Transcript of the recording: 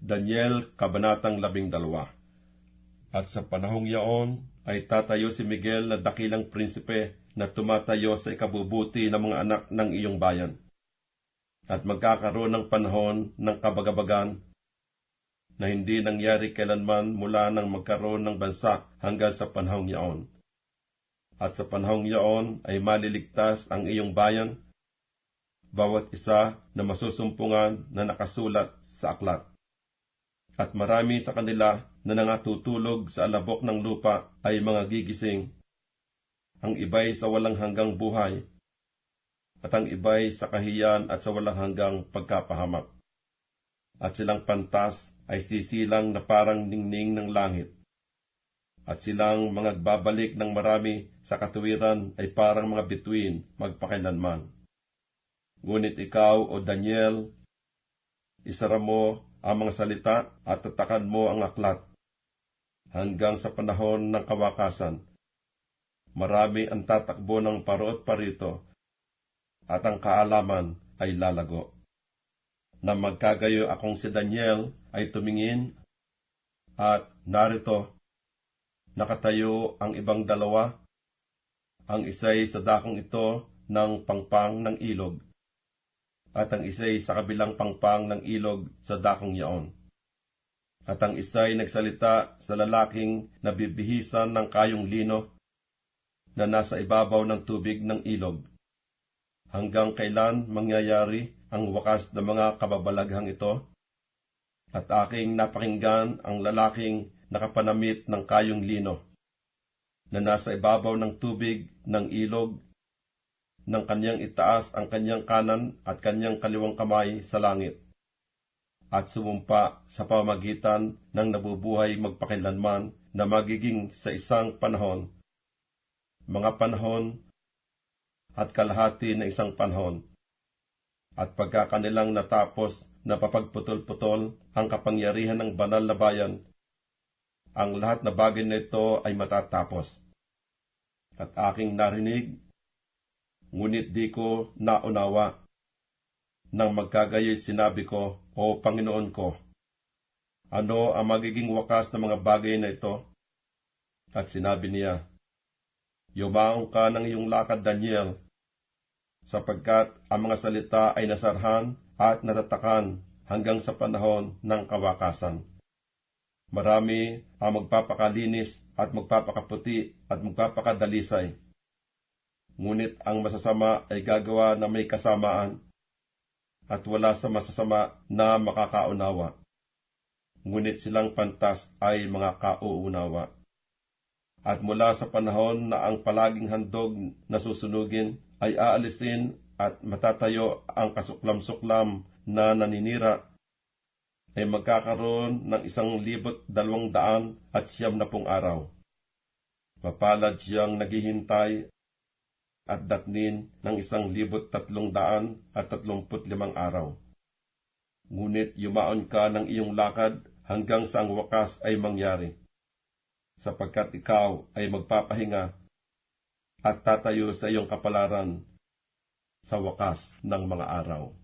Daniel, Kabanatang labing dalawa. At sa panahong yaon ay tatayo si Miguel na dakilang prinsipe na tumatayo sa ikabubuti ng mga anak ng iyong bayan. At magkakaroon ng panahon ng kabagabagan na hindi nangyari kailanman mula nang magkaroon ng bansa hanggang sa panahong yaon. At sa panahong yaon ay maliligtas ang iyong bayan, bawat isa na masusumpungan na nakasulat sa aklat. At marami sa kanila na nangatutulog sa alabok ng lupa ay mga gigising. Ang iba'y sa walang hanggang buhay, at ang iba'y sa kahiyan at sa walang hanggang pagkapahamak. At silang pantas ay sisilang na parang ningning ng langit. At silang mga babalik ng marami sa katuwiran ay parang mga bituin magpakailanman. Ngunit ikaw, o Daniel, isara mo ang mga salita at tatakan mo ang aklat hanggang sa panahon ng kawakasan. Marami ang tatakbo ng parot parito at ang kaalaman ay lalago. Na magkagayo akong si Daniel ay tumingin at narito, nakatayo ang ibang dalawa, ang isa'y sa dakong ito ng pangpang ng ilog, at ang isa'y sa kabilang pangpang ng ilog sa dakong yaon. At ang isa'y nagsalita sa lalaking nabibihisan ng kayong lino na nasa ibabaw ng tubig ng ilog. Hanggang kailan mangyayari ang wakas ng mga kababalaghang ito? At aking napakinggan ang lalaking nakapanamit ng kayong lino na nasa ibabaw ng tubig ng ilog ng kanyang itaas ang kanyang kanan at kanyang kaliwang kamay sa langit, at sumumpa sa pamagitan ng nabubuhay magpakilanman na magiging sa isang panahon, mga panahon at kalahati na isang panahon. At pagka kanilang natapos na papagputol-putol ang kapangyarihan ng banal na bayan, ang lahat na bagay na ito ay matatapos. At aking narinig ngunit di ko naunawa. Nang magkagayoy sinabi ko, O Panginoon ko, ano ang magiging wakas ng mga bagay na ito? At sinabi niya, Yumaong ka ng iyong lakad, Daniel, sapagkat ang mga salita ay nasarhan at natatakan hanggang sa panahon ng kawakasan. Marami ang magpapakalinis at magpapakaputi at magpapakadalisay ngunit ang masasama ay gagawa na may kasamaan, at wala sa masasama na makakaunawa. Ngunit silang pantas ay mga kauunawa. At mula sa panahon na ang palaging handog na susunugin ay aalisin at matatayo ang kasuklam-suklam na naninira, ay magkakaroon ng isang libot dalawang daan at siyam na pong araw. Mapalad siyang naghihintay at datnin ng isang libot tatlong daan at tatlumput limang araw. Ngunit yumaon ka ng iyong lakad hanggang sa ang wakas ay mangyari, sapagkat ikaw ay magpapahinga at tatayo sa iyong kapalaran sa wakas ng mga araw.